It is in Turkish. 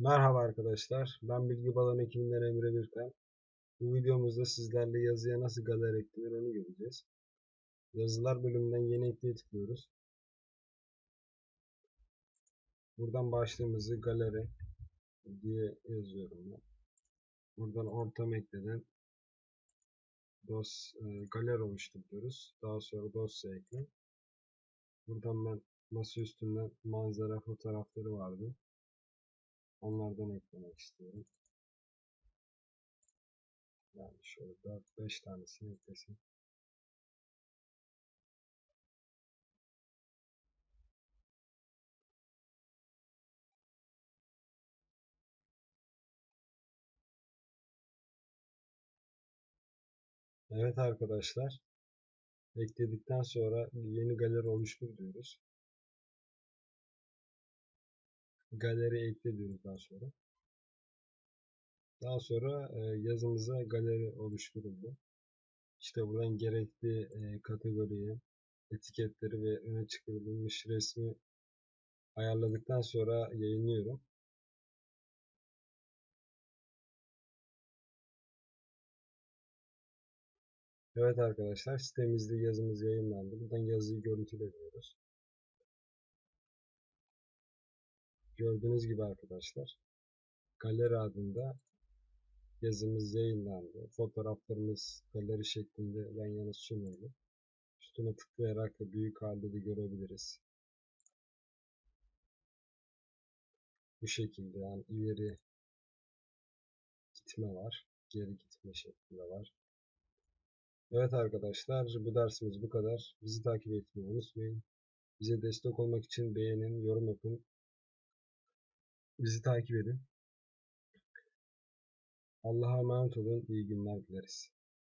Merhaba arkadaşlar, ben Bilgi Balon ekibinden Emre Birkan. Bu videomuzda sizlerle yazıya nasıl galeri eklenir onu göreceğiz. Yazılar bölümünden yeni ekleye tıklıyoruz. Buradan başlığımızı galeri diye yazıyorum ben. Buradan ortam ekleden dos, e, galeri oluşturuyoruz. Daha sonra dosya ekle. Buradan ben masa üstünden manzara fotoğrafları vardı. Onlardan eklemek istiyorum. Yani şöyle 4-5 tanesini eklesin. Evet arkadaşlar. Ekledikten sonra yeni galeri oluştur diyoruz. Galeri ekle daha sonra. Daha sonra e, yazımıza galeri oluşturuldu. İşte buradan gerekli e, kategoriyi, etiketleri ve öne çıkarılmış resmi ayarladıktan sonra yayınlıyorum. Evet arkadaşlar sitemizde yazımız yayınlandı. Buradan yazıyı görüntülemiyoruz. Gördüğünüz gibi arkadaşlar galeri adında yazımız yayınlandı. Fotoğraflarımız galeri şeklinde yan yana sunuldu. Üstüne tıklayarak da büyük halde de görebiliriz. Bu şekilde yani ileri gitme var. Geri gitme şeklinde var. Evet arkadaşlar bu dersimiz bu kadar. Bizi takip etmeyi unutmayın. Bize destek olmak için beğenin, yorum yapın. Bizi takip edin. Allah'a emanet olun. İyi günler dileriz.